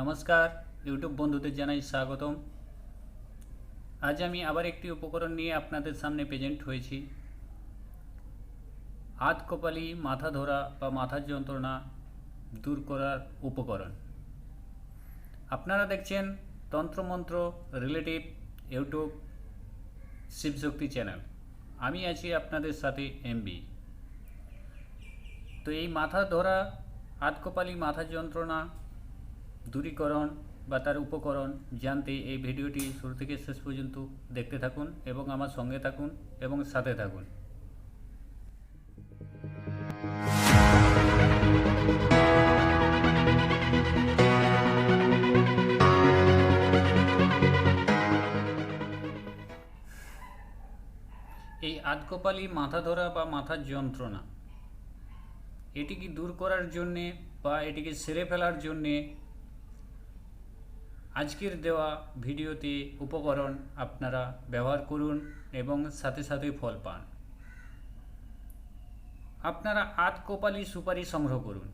নমস্কার, ইউটিউব বন্ধুদের জানাই স্বাগতম। আজ আমি আবার একটি উপকরণ নিয়ে আপনাদের সামনে প্রেজেন্ট হয়েছি। হাত কপালি, মাথা ধরা বা মাথার যন্ত্রণা দূর করার উপকরণ। আপনারা দেখছেন তন্ত্রমন্ত্র রিলেটিভ ইউটিউব শিবশক্তি চ্যানেল। আমি আছি আপনাদের সাথে এমবি। তো এই মাথা ধরা আতকপালি মাথা যন্ত্রণা দূরীকরণ বা তার উপকরণ জানতে এই ভিডিওটি শুরু থেকে শেষ পর্যন্ত দেখতে থাকুন এবং আমার সঙ্গে থাকুন এবং সাথে থাকুন। এই আধকপালি মাথা ধরা বা মাথার যন্ত্রণা, এটিকে দূর করার জন্যে বা এটিকে সেরে ফেলার জন্যে আজকের দেওয়া ভিডিওতে উপকরণ আপনারা ব্যবহার করুন এবং সাথে সাথে ফল পান। আপনারা আধ কপালি সুপারি সংগ্রহ করুন।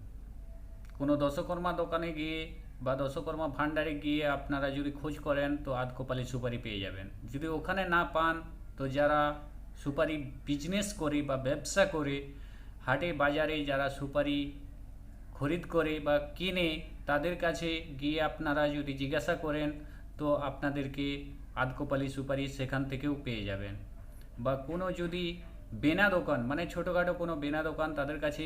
কোনো দশকর্মা দোকানে গিয়ে বা দশকর্মা ভাণ্ডারে গিয়ে আপনারা যদি খোঁজ করেন, তো আধ কপালি সুপারি পেয়ে যাবেন। যদি ওখানে না পান, তো যারা সুপারি বিজনেস করে বা ব্যবসা করে, হাটে বাজারে যারা সুপারি খরিদ করে বা কিনে তাদের কাছে গিয়ে আপনারা যদি জিজ্ঞাসা করেন, তো আপনাদেরকে আধকোপালি সুপারি সেখান থেকেও পেয়ে যাবেন। বা কোনো যদি বেনা দোকান মানে ছোটোখাটো কোনো বেনা দোকান তাদের কাছে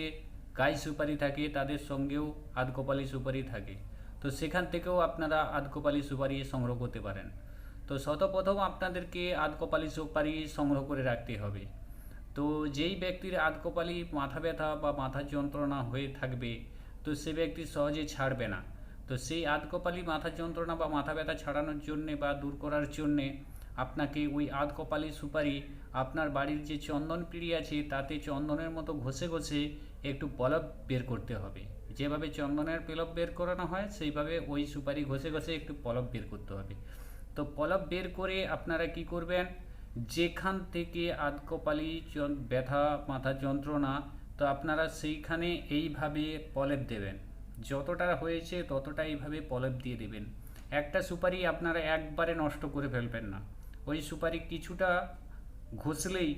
গাই সুপারি থাকে, তাদের সঙ্গেও আধকোপালি সুপারি থাকে। তো সেখান থেকেও আপনারা আধকোপালি সুপারি সংগ্রহ করতে পারেন। তো শতপ্রথম আপনাদেরকে আধকোপালি সুপারি সংগ্রহ করে রাখতে হবে। তো যেই ব্যক্তির আধকোপালি মাথা ব্যথা বা মাথার যন্ত্রণা হয়ে থাকবে তো সে ব্যক্তি সহজে ছাড়বে না। তো সেই আধকপালি মাথার যন্ত্রণা বা মাথা ব্যথা ছাড়ানোর জন্যে বা দূর করার জন্যে আপনাকে ওই আধকপালি সুপারি আপনার বাড়ির যে চন্দন পিড়ি আছে, তাতে চন্দনের মতো ঘষে ঘষে একটু পলব বের করতে হবে। যেভাবে চন্দনের পেলব বের করানো হয়, সেইভাবে ওই সুপারি ঘষে ঘষে একটু পলব বের করতে হবে। তো পলব বের করে আপনারা কি করবেন? যেখান থেকে আধকপালি ব্যথা, মাথা যন্ত্রণা তো আপনারা সেইখানে এইভাবে পলেপ দেবেন। যতটা হয়েছে ততটা এইভাবে পলেপ দিয়ে দেবেন। একটা সুপারি আপনারা একবারে নষ্ট করে ফেলবেন না। ওই সুপারি কিছুটা ঘষলেই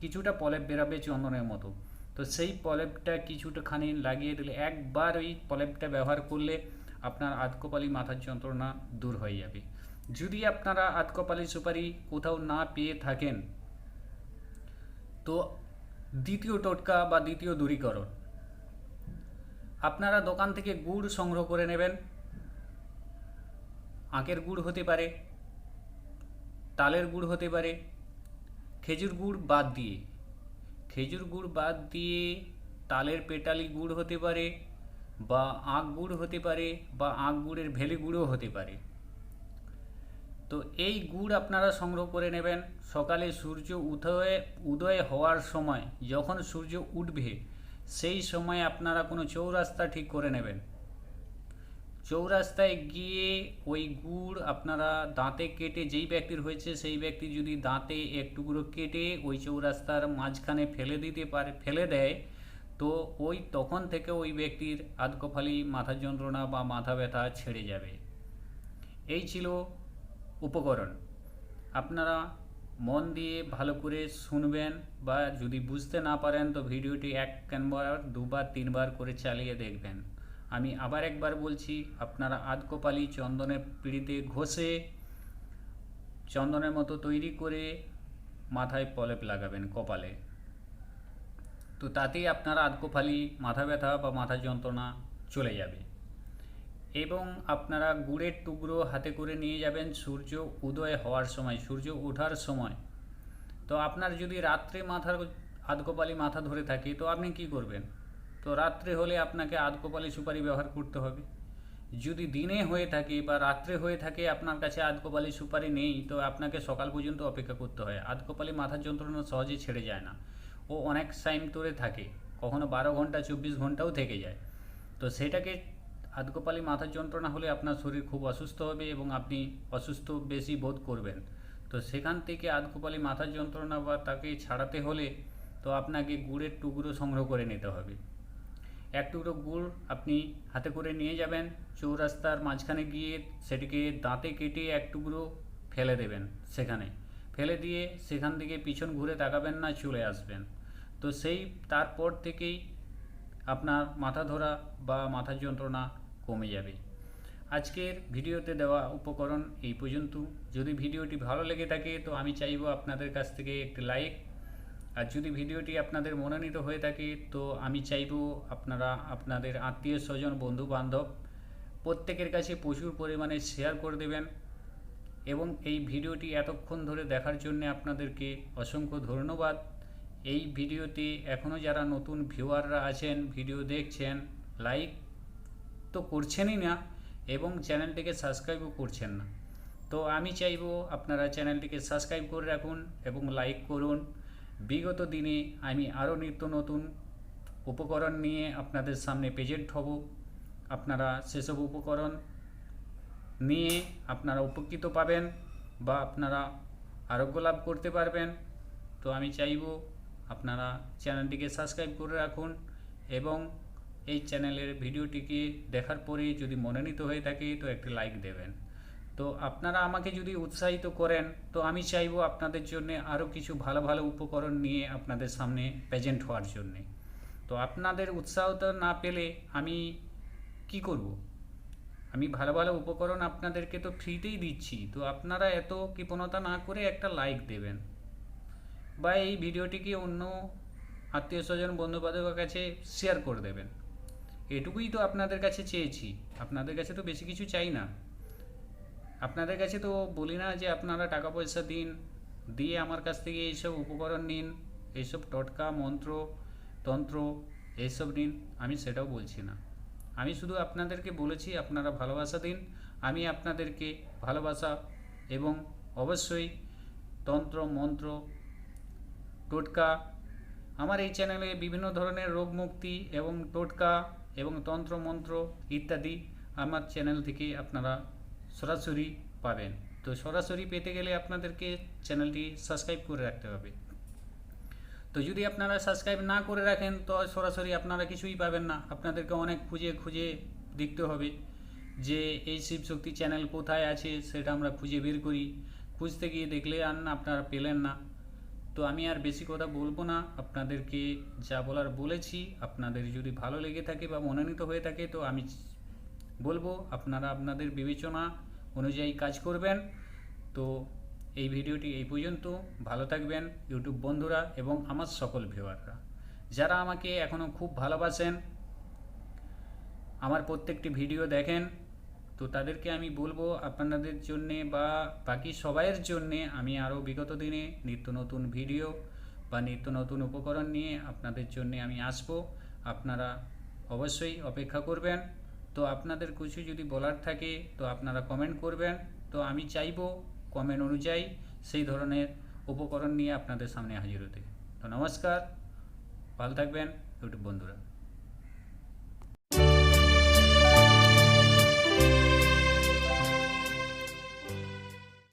কিছুটা পলেপ বেরাবে চন্দনের মতো। তো সেই পলেপটা কিছুটাখানি লাগিয়ে দিলে একবার ওই পলেপটা ব্যবহার করলে আপনার আধকপালি মাথার যন্ত্রণা দূর হয়ে যাবে। যদি আপনারা আধকপালি সুপারি কোথাও না পেয়ে থাকেন, তো দ্বিতীয় টোটকা বা দ্বিতীয় দূরীকরণ। আপনারা দোকান থেকে গুড় সংগ্রহ করে নেবেন। আখের গুড় হতে পারে, তালের গুড় হতে পারে, খেজুর গুড় বাদ দিয়ে। খেজুর গুড় বাদ দিয়ে তালের পেটালি গুড় হতে পারে বা আখ গুড় হতে পারে বা আখ গুড়ের ভেলি গুঁড়ও হতে পারে। তো এই গুড় আপনারা সংগ্রহ করে নেবেন। সকালে সূর্য উদয়ে, উদয় হওয়ার সময় যখন সূর্য উঠবে, সেই সময় আপনারা কোনো চৌরাস্তা ঠিক করে নেবেন। চৌরাস্তায় গিয়ে ওই গুড় আপনারা দাঁতে কেটে, যেই ব্যক্তির হয়েছে সেই ব্যক্তি যদি দাঁতে এক টুকরো কেটে ওই চৌরাস্তার মাঝখানে ফেলে দিতে পারে, ফেলে দেয়, তো ওই তখন থেকে ওই ব্যক্তির আধকফালি মাথা যন্ত্রণা বা মাথা ব্যথা ছেড়ে যাবে। এই ছিল উপকরণ। আপনারা মন দিয়ে ভালো করে শুনবেন বা যদি বুঝতে না পারেন, তো ভিডিওটি এক একবার দুবার, তিনবার করে চালিয়ে দেখবেন। আমি আবার একবার বলছি, আপনারা আধকোপালি চন্দনের পিড়িতে ঘষে চন্দনের মতো তৈরি করে মাথায় পলেপ লাগাবেন কপালে। তো তাতেই আপনারা আধকোপালি, মাথা ব্যথা বা মাথা যন্ত্রণা চলে যাবে। এবং আপনারা গুড়ের টুকরো হাতে করে নিয়ে যাবেন সূর্য উদয় হওয়ার সময়, সূর্য ওঠার সময়। তো আপনার যদি রাত্রে মাথার আধকপালি মাথা ধরে থাকে, তো আপনি কি করবেন? তো রাত্রে হলে আপনাকে আধকপালি সুপারি ব্যবহার করতে হবে। যদি দিনে হয়ে থাকে বা রাত্রে হয়ে থাকে আপনার কাছে আধকপালি সুপারি নেই, তো আপনাকে সকাল পর্যন্ত অপেক্ষা করতে হয়। আধকপালি মাথার যন্ত্রণা সহজে ছেড়ে যায় না। ও অনেক টাইম ধরে থাকে। কখনো বারো ঘণ্টা, চব্বিশ ঘন্টাও থেকে যায়। তো সেটাকে আধকপালি মাথার যন্ত্রণা হলে আপনার শরীর খুব অসুস্থ হবে এবং আপনি অসুস্থ বেশি বোধ করবেন। তো সেখান থেকে আধকপালি মাথার যন্ত্রণা বা তাকে ছাড়াতে হলে তো আপনাকে গুড়ের টুকরো সংগ্রহ করে নিতে হবে। এক টুকরো গুড় আপনি হাতে করে নিয়ে যাবেন, চৌরাস্তার মাঝখানে গিয়ে সেটিকে দাঁতে কেটে এক টুকরো ফেলে দেবেন সেখানে। ফেলে দিয়ে সেখান থেকে পিছন ঘুরে তাকাবেন না, চলে আসবেন। তো সেই তারপর থেকেই আপনার মাথা ধরা বা মাথার যন্ত্রণা কমে যাবে। আজকের ভিডিওতে দেওয়া উপকরণ এই পর্যন্ত। যদি ভিডিওটি ভালো লেগে থাকে, তো আমি চাইব আপনাদের কাছ থেকে একটি লাইক। আর যদি ভিডিওটি আপনাদের মনোনীত হয়ে থাকে, তো আমি চাইব আপনারা আপনাদের আত্মীয় স্বজন বন্ধু বান্ধব প্রত্যেকের কাছে প্রচুর পরিমাণে শেয়ার করে দেবেন। এবং এই ভিডিওটি এতক্ষণ ধরে দেখার জন্য আপনাদেরকে অসংখ্য ধন্যবাদ। এই ভিডিওতে এখনও যারা নতুন ভিউয়াররা আছেন, ভিডিও দেখছেন, লাইক তো করছেনই না এবং চ্যানেলটিকে সাবস্ক্রাইবও করছেন না। তো আমি চাইব আপনারা চ্যানেলটিকে সাবস্ক্রাইব করে রাখুন এবং লাইক করুন। বিগত দিনে আমি আরও নিত্য নতুন উপকরণ নিয়ে আপনাদের সামনে প্রেজেন্ট হব। আপনারা সেসব উপকরণ নিয়ে আপনারা উপকৃত পাবেন বা আপনারা আরোগ্য লাভ করতে পারবেন। তো আমি চাইব আপনারা চ্যানেলটিকে সাবস্ক্রাইব করে রাখুন এবং এই চ্যানেলের ভিডিওটিকে দেখার পরে যদি মনোনীত হয়ে থাকে, তো একটি লাইক দেবেন। তো আপনারা আমাকে যদি উৎসাহিত করেন, তো আমি চাইব আপনাদের জন্য আরও কিছু ভালো ভালো উপকরণ নিয়ে আপনাদের সামনে প্রেজেন্ট হওয়ার জন্যে। তো আপনাদের উৎসাহতা না পেলে আমি কি করব? আমি ভালো ভালো উপকরণ আপনাদেরকে তো ফ্রিতেই দিচ্ছি, তো আপনারা এত কৃপণতা না করে একটা লাইক দেবেন। বা এই ভিডিওটিকে অন্য আত্মীয় স্বজন বন্ধু বান্ধবের কাছে শেয়ার করে দেবেন। এটুকুই তো আপনাদের কাছে চেয়েছি। আপনাদের কাছে তো বেশি কিছু চাই না। আপনাদের কাছে তো বলি না যে আপনারা টাকা পয়সা দিন, দিয়ে আমার কাছ থেকে এইসব উপকরণ নিন, এইসব টটকা, মন্ত্র, তন্ত্র, এইসব নিন, আমি সেটাও বলছি না। আমি শুধু আপনাদেরকে বলেছি আপনারা ভালোবাসা দিন, আমি আপনাদেরকে ভালোবাসা এবং অবশ্যই তন্ত্র, মন্ত্র, টোটকা, আমার এই চ্যানেলে বিভিন্ন ধরনের রোগ মুক্তি এবং টোটকা এবং তন্ত্র, মন্ত্র ইত্যাদি আমার চ্যানেল থেকে আপনারা সরাসরি পাবেন। তো সরাসরি পেতে গেলে আপনাদেরকে চ্যানেলটি সাবস্ক্রাইব করে রাখতে হবে। তো যদি আপনারা সাবস্ক্রাইব না করে রাখেন, তো সরাসরি আপনারা কিছুই পাবেন না। আপনাদেরকে অনেক খুঁজে খুঁজে দেখতে হবে যে এই শিবশক্তি চ্যানেল কোথায় আছে, সেটা আমরা খুঁজে বের করি। খুঁজতে গিয়ে দেখলে আর আপনারা পেলেন না। তো আমি আর বেশি কথা বলব না। আপনাদেরকে যা বলার বলেছি, আপনাদের যদি ভালো লেগে থাকে বা মনোনীত হয়ে থাকে, তো আমি বলব, আপনারা আপনাদের বিবেচনা অনুযায়ী কাজ করবেন। তো এই ভিডিওটি এই পর্যন্ত। ভালো থাকবেন ইউটিউব বন্ধুরা এবং আমার সকল ভিউয়াররা। যারা আমাকে এখনও খুব ভালোবাসেন, আমার প্রত্যেকটি ভিডিও দেখেন তো তাদেরকে আমি বলব আপনাদের জন্যে বা বাকি সবাইয়ের জন্যে আমি আরও বিগত দিনে নিত্য নতুন ভিডিও বা নিত্য নতুন উপকরণ নিয়ে আপনাদের জন্যে আমি আসব। আপনারা অবশ্যই অপেক্ষা করবেন। তো আপনাদের কিছু যদি বলার থাকে, তো আপনারা কমেন্ট করবেন। তো আমি চাইব কমেন্ট অনুযায়ী সেই ধরনের উপকরণ নিয়ে আপনাদের সামনে হাজির হতে। তো নমস্কার, ভালো থাকবেন ইউটিউব বন্ধুরা।